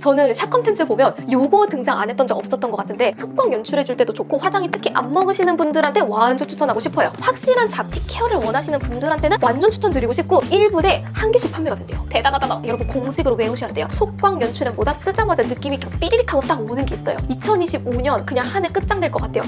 저는 샵 컨텐츠 보면 요거 등장 안 했던 적 없었던 것 같은데 속광 연출해줄 때도 좋고 화장이 특히 안 먹으시는 분들한테 완전 추천하고 싶어요. 확실한 잡티 케어를 원하시는 분들한테는 완전 추천드리고 싶고 1분에 한 개씩 판매가 된대요. 대단하다. 여러분 공식으로 외우셔야 돼요. 속광 연출은 뭐다 뜨자마자 느낌이 삐리릭 하고 딱 오는 게 있어요. 2025년 그냥 한 해 끝장낼 것 같아요.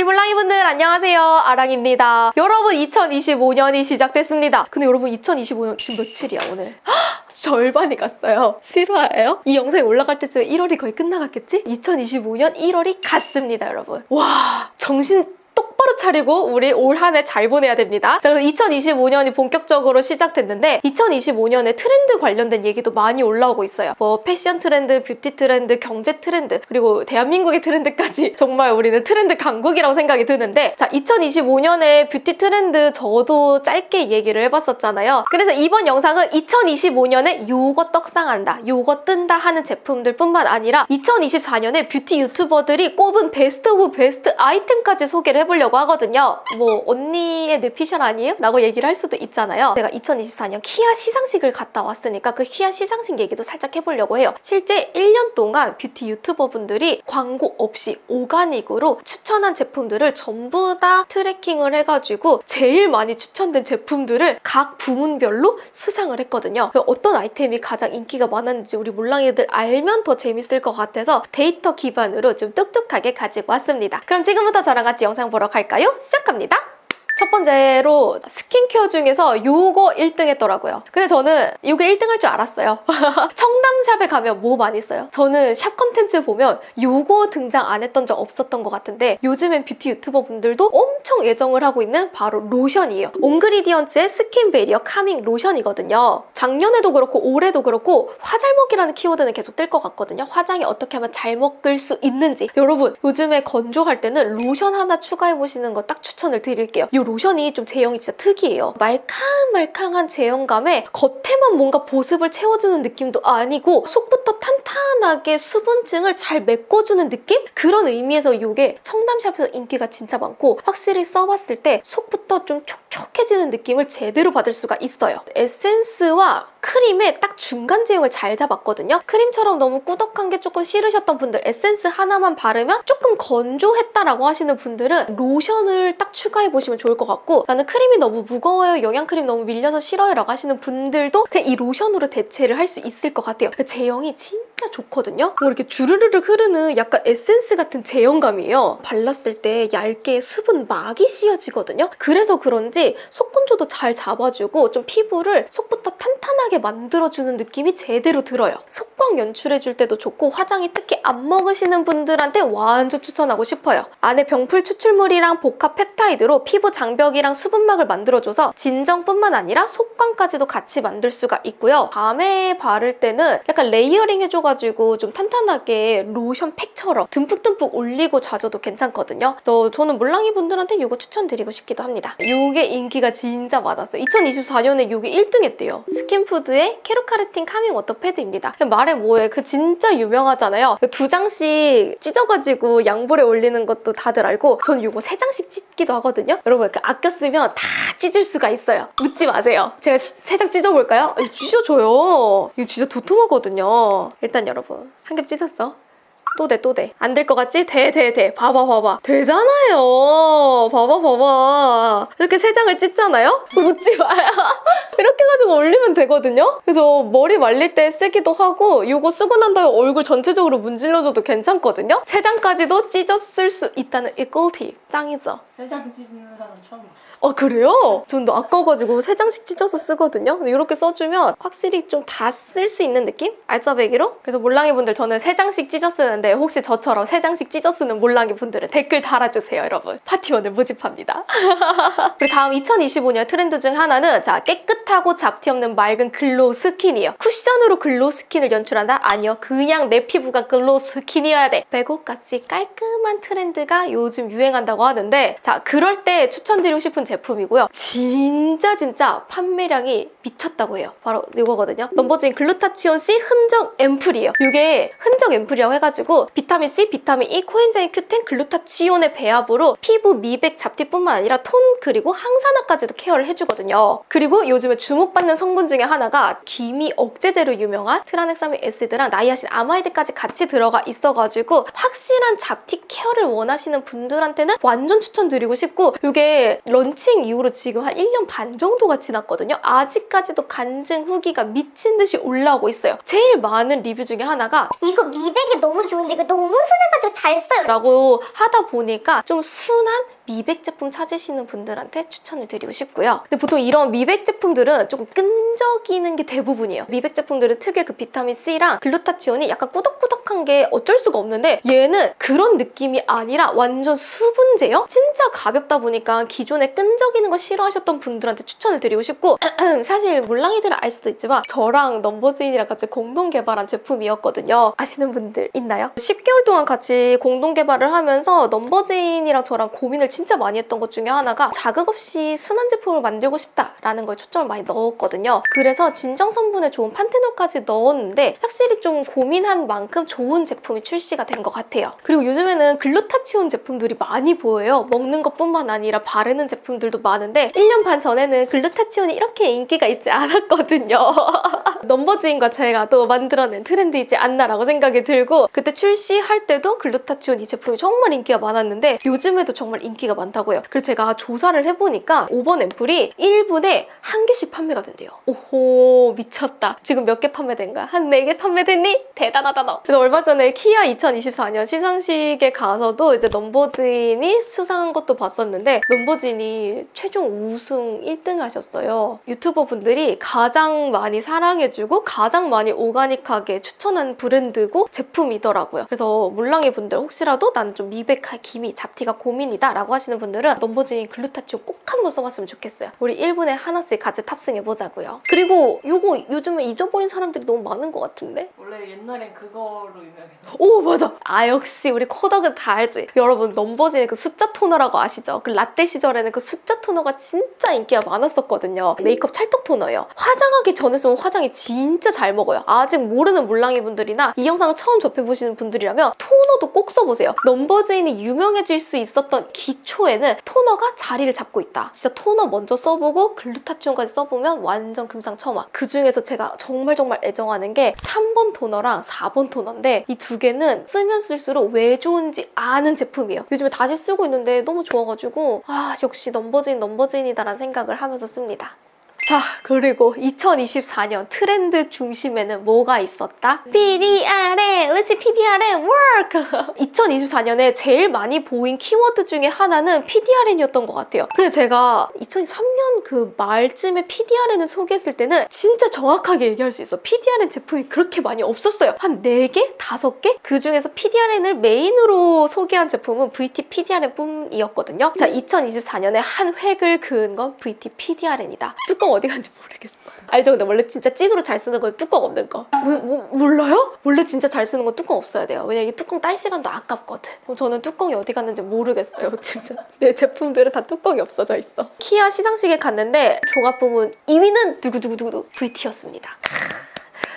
우리 몰랑이 분들 안녕하세요. 아랑입니다. 여러분 2025년이 시작됐습니다. 근데 여러분 2025년 지금 며칠이야 오늘? 헉, 절반이 갔어요. 실화예요? 이 영상이 올라갈 때쯤 1월이 거의 끝나갔겠지? 2025년 1월이 갔습니다, 여러분. 와, 정신 똑바로 차리고 우리 올 한 해 잘 보내야 됩니다. 자, 그래서 2025년이 본격적으로 시작됐는데 2025년에 트렌드 관련된 얘기도 많이 올라오고 있어요. 뭐 패션 트렌드, 뷰티 트렌드, 경제 트렌드, 그리고 대한민국의 트렌드까지 정말 우리는 트렌드 강국이라고 생각이 드는데 자, 2025년에 뷰티 트렌드 저도 짧게 얘기를 해봤었잖아요. 그래서 이번 영상은 2025년에 요거 떡상한다, 요거 뜬다 하는 제품들 뿐만 아니라 2024년에 뷰티 유튜버들이 꼽은 베스트 오브 베스트 아이템까지 소개를 해보려고 하거든요. 뭐 언니의 뇌피셜 아니에요? 라고 얘기를 할 수도 있잖아요. 제가 2024년 키아 시상식을 갔다 왔으니까 그 키아 시상식 얘기도 살짝 해보려고 해요. 실제 1년 동안 뷰티 유튜버분들이 광고 없이 오가닉으로 추천한 제품들을 전부 다 트래킹을 해가지고 제일 많이 추천된 제품들을 각 부문별로 수상을 했거든요. 그래서 어떤 아이템이 가장 인기가 많았는지 우리 몰랑이들 알면 더 재밌을 것 같아서 데이터 기반으로 좀 똑똑하게 가지고 왔습니다. 그럼 지금부터 저랑 같이 영상 보러 갈까요? 시작합니다. 첫 번째로 스킨케어 중에서 요거 1등 했더라고요. 근데 저는 요게 1등 할 줄 알았어요. 청담샵에 가면 뭐 많이 써요? 저는 샵 컨텐츠 보면 요거 등장 안 했던 적 없었던 것 같은데 요즘엔 뷰티 유튜버 분들도 엄청 애정을 하고 있는 바로 로션이에요. 옹그리디언츠의 스킨 베리어 카밍 로션이거든요. 작년에도 그렇고 올해도 그렇고 화잘먹이라는 키워드는 계속 뜰 것 같거든요. 화장이 어떻게 하면 잘 먹을 수 있는지. 여러분 요즘에 건조할 때는 로션 하나 추가해 보시는 거 딱 추천을 드릴게요. 이 로션이 좀 제형이 진짜 특이해요. 말캉말캉한 제형감에 겉에만 뭔가 보습을 채워주는 느낌도 아니고 속부터 탄탄하게 수분층을 잘 메꿔주는 느낌? 그런 의미에서 이게 청담샵에서 인기가 진짜 많고 확실히 써봤을 때 속부터 좀 촉촉해지는 느낌을 제대로 받을 수가 있어요. 에센스와 크림의 딱 중간 제형을 잘 잡았거든요. 크림처럼 너무 꾸덕한 게 조금 싫으셨던 분들 에센스 하나만 바르면 조금 건조했다라고 하시는 분들은 로션을 딱 추가해 보시면 좋을 것 같고 나는 크림이 너무 무거워요, 영양크림 너무 밀려서 싫어요 라고 하시는 분들도 그냥 이 로션으로 대체를 할 수 있을 것 같아요. 제형이 진짜 좋거든요. 뭐 이렇게 주르르륵 흐르는 약간 에센스 같은 제형감이에요. 발랐을 때 얇게 수분 막이 씌어지거든요. 그래서 그런지 속 건조도 잘 잡아주고 좀 피부를 속부터 탄탄하게 만들어주는 느낌이 제대로 들어요. 속광 연출해줄 때도 좋고 화장이 특히 안 먹으시는 분들한테 완전 추천하고 싶어요. 안에 병풀 추출물이랑 복합 펩타이드로 피부 장벽이랑 수분막을 만들어줘서 진정뿐만 아니라 속광까지도 같이 만들 수가 있고요. 밤에 바를 때는 약간 레이어링 해줘가 지고 좀 탄탄하게 로션 팩처럼 듬뿍듬뿍 올리고 자줘도 괜찮거든요. 그래서 저는 몰랑이 분들한테 이거 추천드리고 싶기도 합니다. 이게 인기가 진짜 많았어요. 2024년에 이게 1등 했대요. 스킨푸드의 캐로카르틴 카밍 워터 패드입니다. 말해 뭐해. 그 진짜 유명하잖아요. 두 장씩 찢어가지고 양볼에 올리는 것도 다들 알고 전 이거 세 장씩 찢기도 하거든요. 여러분 그 아껴 쓰면 다 찢을 수가 있어요. 묻지 마세요. 제가 세 장 찢어볼까요? 찢어줘요. 이거 진짜 도톰하거든요. 일단 여러분 한 겹 찢었어. 또 돼, 또 돼. 안 될 것 같지? 돼, 돼, 돼. 봐봐, 봐봐. 되잖아요. 봐봐, 봐봐. 이렇게 세 장을 찢잖아요? 묻지 마요. 올리면 되거든요? 그래서 머리 말릴 때 쓰기도 하고, 이거 쓰고 난 다음에 얼굴 전체적으로 문질러줘도 괜찮거든요? 세 장까지도 찢었을 수 있다는 이 꿀팁. 짱이죠? 세장 찢는 사람 처음 봤어. 아 그래요? 전도 아까워가지고 세 장씩 찢어서 쓰거든요. 근데 이렇게 써주면 확실히 좀 다 쓸 수 있는 느낌? 알짜배기로? 그래서 몰랑이 분들 저는 세 장씩 찢어 쓰는데 혹시 저처럼 세 장씩 찢어 쓰는 몰랑이 분들은 댓글 달아주세요 여러분. 파티원을 모집합니다. 그리고 다음 2025년 트렌드 중 하나는 자 깨끗하고 잡티 없는 맑은 글로우 스킨이에요. 쿠션으로 글로우 스킨을 연출한다? 아니요. 그냥 내 피부가 글로우 스킨이어야 돼. 백옥같이 깔끔한 트렌드가 요즘 유행한다고 하는데 자 그럴 때 추천드리고 싶은 제품이고요. 진짜 진짜 판매량이 미쳤다고 해요. 바로 이거거든요. 넘버즈인 글루타치온 C 흔적 앰플이에요. 이게 흔적 앰플이라고 해가지고 비타민 C, 비타민 E, 코엔자임 Q10, 글루타치온의 배합으로 피부 미백 잡티뿐만 아니라 톤 그리고 항산화까지도 케어를 해주거든요. 그리고 요즘에 주목받는 성분 중에 하나가 기미 억제제로 유명한 트라넥사민 에시드랑 나이아신 아마이드까지 같이 들어가 있어가지고 확실한 잡티 케어를 원하시는 분들한테는 완전 추천드리고 싶고 이게 런칭 이후로 지금 한 1년 반 정도가 지났거든요. 아직까지도 간증 후기가 미친 듯이 올라오고 있어요. 제일 많은 리뷰 중에 하나가 이거 미백에 너무 좋은데 이거 너무 순해가지고 잘 써요. 라고 하다 보니까 좀 순한 미백 제품 찾으시는 분들한테 추천을 드리고 싶고요. 근데 보통 이런 미백 제품들은 조금 끈적이는 게 대부분이에요. 미백 제품들은 특유의 그 비타민 C랑 글루타치온이 약간 꾸덕꾸덕한 게 어쩔 수가 없는데 얘는 그런 느낌이 아니라 완전 수분제요? 진짜 가볍다 보니까 기존에 끈적이는 거 싫어하셨던 분들한테 추천을 드리고 싶고 사실 몰랑이들은 알 수도 있지만 저랑 넘버즈인이랑 같이 공동 개발한 제품이었거든요. 아시는 분들 있나요? 10개월 동안 같이 공동 개발을 하면서 넘버즈인이랑 저랑 고민을 진짜 많이 했던 것 중에 하나가 자극 없이 순한 제품을 만들고 싶다라는 거에 초점을 많이 넣었거든요. 그래서 진정 성분에 좋은 판테놀까지 넣었는데 확실히 좀 고민한 만큼 좋은 제품이 출시가 된 것 같아요. 그리고 요즘에는 글루타치온 제품들이 많이 보여요. 먹는 것뿐만 아니라 바르는 제품들도 많은데 1년 반 전에는 글루타치온이 이렇게 인기가 있지 않았거든요. 넘버즈인과 제가 또 만들어낸 트렌드이지 않나라고 생각이 들고 그때 출시할 때도 글루타치온 이 제품이 정말 인기가 많았는데 요즘에도 정말 인기가 많다고 요. 그래서 제가 조사를 해보니까 5번 앰플이 1분에 한 개씩 판매가 된대요. 오호 미쳤다. 지금 몇 개 판매된 거야? 한 4개 판매됐니? 대단하다 너. 그래서 얼마 전에 키아 2024년 시상식에 가서도 이제 넘버즈인이 수상한 것도 봤었는데 넘버즈인이 최종 우승 1등 하셨어요. 유튜버 분들이 가장 많이 사랑해주고 가장 많이 오가닉하게 추천한 브랜드고 제품이더라고요. 그래서 물랑이 분들 혹시라도 나는 좀 미백할 기미 잡티가 고민이다 라고 하시는 분들은 넘버즈인 글루타치온 꼭 한번 써봤으면 좋겠어요. 우리 1분에 하나씩 같이 탑승해보자고요. 그리고 요거 요즘에 잊어버린 사람들이 너무 많은 것 같은데? 원래 옛날엔 그거로 유명했는데 오 맞아. 아 역시 우리 코덕은 다 알지. 여러분 넘버즈의 그 숫자 토너라고 아시죠? 그 라떼 시절에는 그 숫자 토너가 진짜 인기가 많았었거든요. 메이크업 찰떡 토너예요. 화장하기 전에 쓰면 화장이 진짜 잘 먹어요. 아직 모르는 몰랑이 분들이나 이 영상을 처음 접해보시는 분들이라면 토너도 꼭 써보세요. 넘버즈인이 유명해질 수 있었던 기 초에는 토너가 자리를 잡고 있다 진짜 토너 먼저 써보고 글루타치온까지 써보면 완전 금상첨화 그 중에서 제가 정말 정말 애정하는 게 3번 토너랑 4번 토너인데 이 두 개는 쓰면 쓸수록 왜 좋은지 아는 제품이에요. 요즘에 다시 쓰고 있는데 너무 좋아가지고 아 역시 넘버즈인 넘버즈인이다라는 생각을 하면서 씁니다. 자, 그리고 2024년 트렌드 중심에는 뭐가 있었다? PDRN, 르치 PDRN work! 2024년에 제일 많이 보인 키워드 중에 하나는 PDRN이었던 것 같아요. 근데 제가 2023년 그 말쯤에 PDRN을 소개했을 때는 진짜 정확하게 얘기할 수 있어. PDRN 제품이 그렇게 많이 없었어요. 한 4개? 5개? 그 중에서 PDRN을 메인으로 소개한 제품은 VT PDRN 뿐이었거든요. 자, 2024년에 한 획을 그은 건 VT PDRN이다. 뚜껑 어디 간지 모르겠어. 알죠? 근데 원래 진짜 찐으로 잘 쓰는 건 뚜껑 없는 거. 뭐, 뭐, 몰라요? 원래 진짜 잘 쓰는 건 뚜껑 없어야 돼요. 왜냐 이 뚜껑 딸 시간도 아깝거든. 어, 저는 뚜껑이 어디 갔는지 모르겠어요. 진짜. 내 제품들은 다 뚜껑이 없어져 있어. 키아 시상식에 갔는데 종합 부문 2위는 두구두구두구 VT였습니다.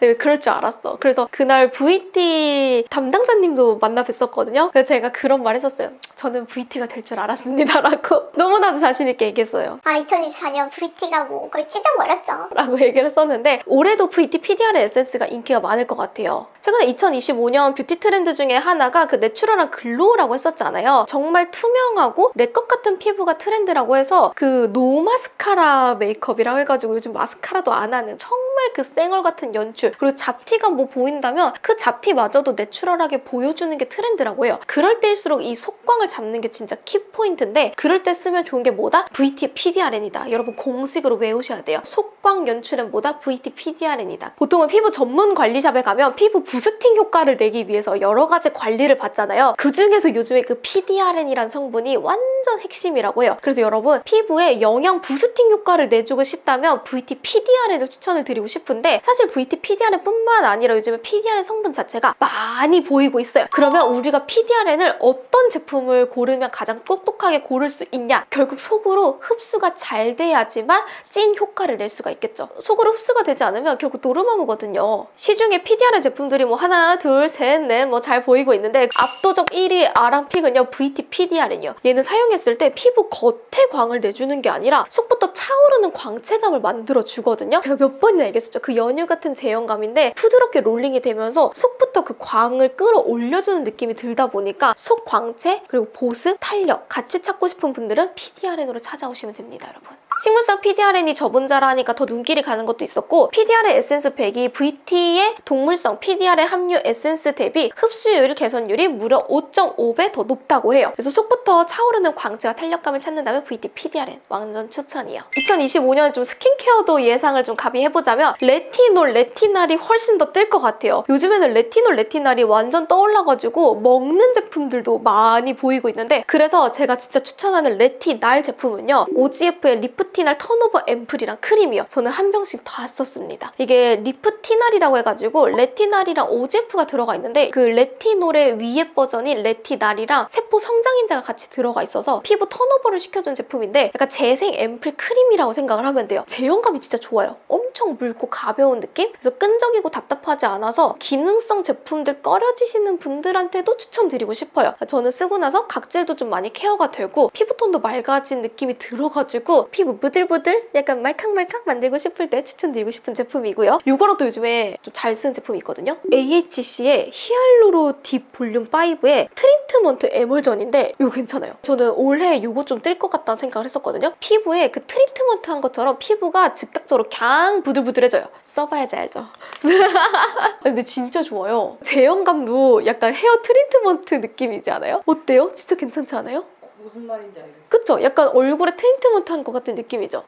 네, 그럴 줄 알았어. 그래서 그날 VT 담당자님도 만나 뵀었거든요. 그래서 제가 그런 말 했었어요. 저는 VT가 될 줄 알았습니다라고 너무나도 자신있게 얘기했어요. 아 2024년 VT가 뭐 거의 찢어버렸죠. 라고 얘기를 했었는데 올해도 VT PDR 에센스가 인기가 많을 것 같아요. 최근에 2025년 뷰티 트렌드 중에 하나가 그 내추럴한 글로우라고 했었잖아요. 정말 투명하고 내 것 같은 피부가 트렌드라고 해서 그 노마스카라 메이크업이라고 해가지고 요즘 마스카라도 안 하는 정말 그 쌩얼 같은 연출 그리고 잡티가 뭐 보인다면 그 잡티마저도 내추럴하게 보여주는 게 트렌드라고 해요. 그럴 때일수록 이 속광을 잡는 게 진짜 키포인트인데 그럴 때 쓰면 좋은 게 뭐다? VT PDRN이다. 여러분 공식으로 외우셔야 돼요. 속광 연출은 뭐다? VT PDRN이다. 보통은 피부 전문 관리샵에 가면 피부 부스팅 효과를 내기 위해서 여러 가지 관리를 받잖아요. 그 중에서 요즘에 그 PDRN이란 성분이 완전 완전 핵심이라고 해요. 그래서 여러분 피부에 영양 부스팅 효과를 내주고 싶다면 VT PDRN을 추천을 드리고 싶은데 사실 VT PDRN뿐만 아니라 요즘에 PDRN 성분 자체가 많이 보이고 있어요. 그러면 우리가 PDRN을 어떤 제품을 고르면 가장 똑똑하게 고를 수 있냐? 결국 속으로 흡수가 잘 돼야지만 찐 효과를 낼 수가 있겠죠. 속으로 흡수가 되지 않으면 결국 노르마무거든요. 시중에 PDRN 제품들이 뭐 하나, 둘, 셋, 넷 뭐 잘 보이고 있는데 압도적 1위 아랑픽은요 VT PDRN이요. 얘는 사용했을 때 피부 겉에 광을 내주는 게 아니라 속부터 차오르는 광채감을 만들어 주거든요. 제가 몇 번이나 얘기했 었죠. 그 연유 같은 제형감인데 부드럽게 롤링이 되면서 속부터 그 광을 끌어올려주는 느낌이 들다 보니까 속 광채 그리고 보습, 탄력 같이 찾고 싶은 분들은 PDRN으로 찾아오시면 됩니다, 여러분. 식물성 PDRN이 저분자라니까 더 눈길이 가는 것도 있었고 PDRN 에센스 팩이 VT의 동물성 PDRN 함유 에센스 대비 흡수율 개선율이 무려 5.5배 더 높다고 해요. 그래서 속부터 차오르는 광채와 탄력감을 찾는다면 VT PDRN 완전 추천이에요. 2025년에 좀 스킨케어도 예상을 좀 가미해보자면 레티놀, 레티날이 훨씬 더 뜰 것 같아요. 요즘에는 레티놀, 레티날이 완전 떠올라가지고 먹는 제품들도 많이 보이고 있는데 그래서 제가 진짜 추천하는 레티날 제품은요. OGF의 리프 티날 턴오버 앰플이랑 크림이요. 저는 한 병씩 다 썼습니다. 이게 리프티날이라고 해가지고 레티날이랑 OGF가 들어가 있는데 그 레티놀의 위에 버전인 레티날이랑 세포 성장인자가 같이 들어가 있어서 피부 턴오버를 시켜준 제품인데 약간 재생 앰플 크림이라고 생각을 하면 돼요. 제형감이 진짜 좋아요. 엄청 묽고 가벼운 느낌? 그래서 끈적이고 답답하지 않아서 기능성 제품들 꺼려지시는 분들한테도 추천드리고 싶어요. 저는 쓰고 나서 각질도 좀 많이 케어가 되고 피부톤도 맑아진 느낌이 들어가지고 피부 부들부들 약간 말캉말캉 만들고 싶을 때 추천드리고 싶은 제품이고요. 이거랑 또 요즘에 좀 잘 쓰는 제품이 있거든요. AHC의 히알루로 딥 볼륨 5의 트리트먼트 에멀전인데 이거 괜찮아요. 저는 올해 이거 좀 뜰 것 같다는 생각을 했었거든요. 피부에 그 트리트먼트 한 것처럼 피부가 즉각적으로 갱 부들부들해져요. 써봐야지 알죠. 근데 진짜 좋아요. 제형감도 약간 헤어 트리트먼트 느낌이지 않아요? 어때요? 진짜 괜찮지 않아요? 어, 무슨 말인지 알겠어. 그쵸? 약간 얼굴에 트리트먼트 한 것 같은 느낌이죠?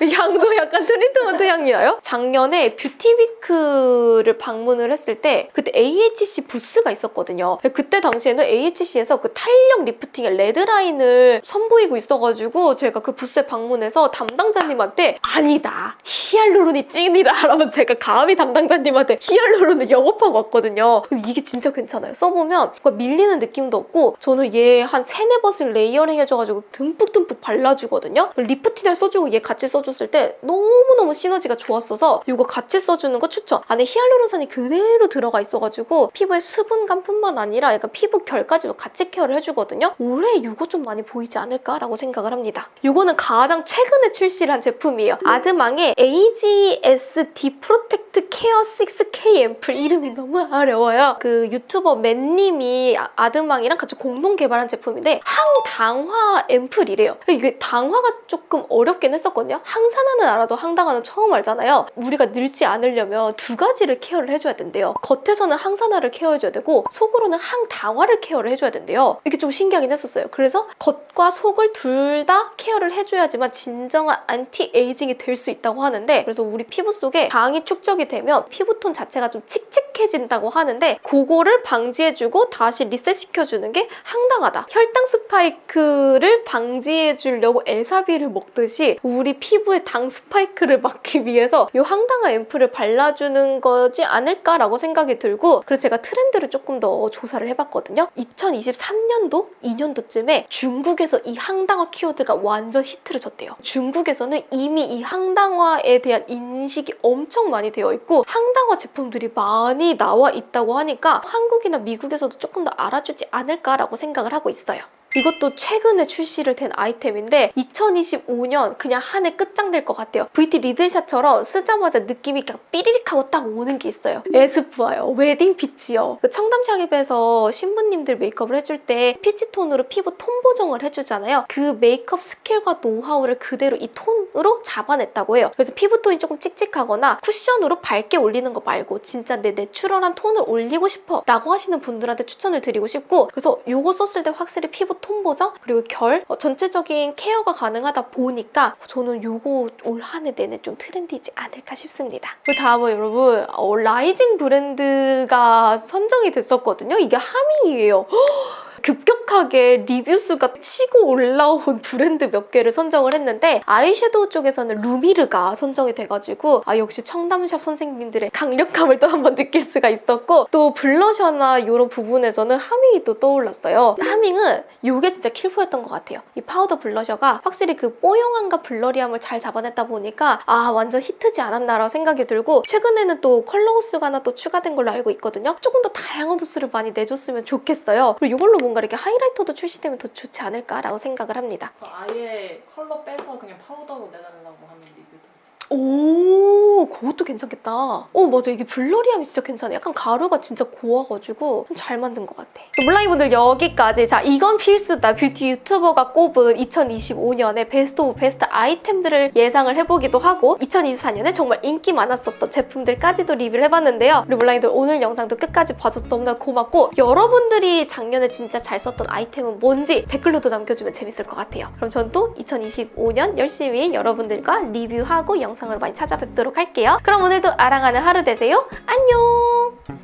향도 향도 약간 트리트먼트 향이 나요? 작년에 뷰티위크를 방문을 했을 때 그때 AHC 부스가 있었거든요. 그때 당시에는 AHC에서 그 탄력 리프팅의 레드라인을 선보이고 있어가지고 제가 그 부스에 방문해서 담당자님한테 아니다 히알루론이 찐이다 라면서 제가 감히 담당자님한테 히알루론을 영업하고 왔거든요. 이게 진짜 괜찮아요. 써보면 밀리는 느낌도 없고 저는 얘 한 세네 번씩 레이어링 해줘가지고 듬뿍듬뿍 발라주거든요. 리프팅을 써주고 얘 같이 써 줬을 때 너무너무 시너지가 좋았어서 이거 같이 써주는 거 추천. 안에 히알루론산이 그대로 들어가 있어가지고 피부의 수분감뿐만 아니라 약간 피부 결까지도 같이 케어를 해주거든요. 올해 이거 좀 많이 보이지 않을까라고 생각을 합니다. 이거는 가장 최근에 출시를 한 제품이에요. 아드망의 AGSD 프로텍트 케어 6K 앰플 이름이 너무 어려워요. 그 유튜버 맨님이 아- 아드망이랑 같이 공동 개발한 제품인데 항당화 앰플이래요. 이게 당화가 조금 어렵긴 했었거든요. 항 산화는 알아도 항당화는 처음 알잖아요. 우리가 늙지 않으려면 두 가지를 케어를 해줘야 된대요. 겉에서는 항산화를 케어해줘야 되고 속으로는 항당화를 케어를 해줘야 된대요. 이게 좀 신기하긴 했었어요. 그래서 겉과 속을 둘 다 케어를 해줘야지만 진정한 안티 에이징이 될 수 있다고 하는데 그래서 우리 피부 속에 당이 축적이 되면 피부톤 자체가 좀 칙칙해진다고 하는데 그거를 방지해주고 다시 리셋시켜주는 게 항당하다. 혈당 스파이크를 방지해주려고 에사비를 먹듯이 우리 피부 에 당 스파이크를 막기 위해서 이 항당화 앰플을 발라주는 거지 않을까라고 생각이 들고 그래서 제가 트렌드를 조금 더 조사를 해봤거든요. 2023년도 2년도쯤에 중국에서 이 항당화 키워드가 완전 히트를 쳤대요. 중국에서는 이미 이 항당화에 대한 인식이 엄청 많이 되어 있고 항당화 제품들이 많이 나와 있다고 하니까 한국이나 미국에서도 조금 더 알아주지 않을까라고 생각을 하고 있어요. 이것도 최근에 출시를 된 아이템인데 2025년 그냥 한 해 끝장될 것 같아요. VT 리들샷처럼 쓰자마자 느낌이 그냥 삐리릭 하고 딱 오는 게 있어요. 에스쁘아요. 웨딩 피치요. 그 청담샵에서 신부님들 메이크업을 해줄 때 피치 톤으로 피부 톤 보정을 해주잖아요. 그 메이크업 스킬과 노하우를 그대로 이 톤으로 잡아냈다고 해요. 그래서 피부톤이 조금 칙칙하거나 쿠션으로 밝게 올리는 거 말고 진짜 내 내추럴한 톤을 올리고 싶어 라고 하시는 분들한테 추천을 드리고 싶고 그래서 이거 썼을 때 확실히 피부 톤 보정 그리고 결 어, 전체적인 케어가 가능하다 보니까 저는 이거 올 한 해 내내 좀 트렌디지 않을까 싶습니다. 그 다음은 여러분 어, 라이징 브랜드가 선정이 됐었거든요. 이게 하밍이에요. 급격하게 리뷰 수가 치고 올라온 브랜드 몇 개를 선정을 했는데 아이섀도우 쪽에서는 루미르가 선정이 돼가지고 아 역시 청담샵 선생님들의 강력함을 또 한번 느낄 수가 있었고 또 블러셔나 이런 부분에서는 하밍이 또 떠올랐어요. 하밍은 이게 진짜 킬포였던 것 같아요. 이 파우더 블러셔가 확실히 그 뽀용함과 블러리함을 잘 잡아냈다 보니까 아 완전 히트지 않았나라고 생각이 들고 최근에는 또 컬러 호스가 하나 또 추가된 걸로 알고 있거든요. 조금 더 다양한 호스를 많이 내줬으면 좋겠어요. 그리고 이걸로 뭔가 이렇게 하이라이터도 출시되면 더 좋지 않을까라고 생각을 합니다. 아예 컬러 빼서 그냥 파우더로 내달라고 하는 리뷰도 있어요. 오, 그것도 괜찮겠다. 어, 맞아. 이게 블러리함이 진짜 괜찮아. 약간 가루가 진짜 고와가지고 잘 만든 것 같아. 몰라이분들 여기까지. 자, 이건 필수다. 뷰티 유튜버가 꼽은 2025년의 베스트 오브 베스트 아이템들을 예상을 해보기도 하고 2024년에 정말 인기 많았었던 제품들까지도 리뷰를 해봤는데요. 우리 몰라이들 오늘 영상도 끝까지 봐줘서 너무나 고맙고 여러분들이 작년에 진짜 잘 썼던 아이템은 뭔지 댓글로도 남겨주면 재밌을 것 같아요. 그럼 전 또 2025년 열심히 여러분들과 리뷰하고 영상으로 많이 찾아뵙도록 할게요. 그럼 오늘도 아랑하는 하루 되세요. 안녕! 끝!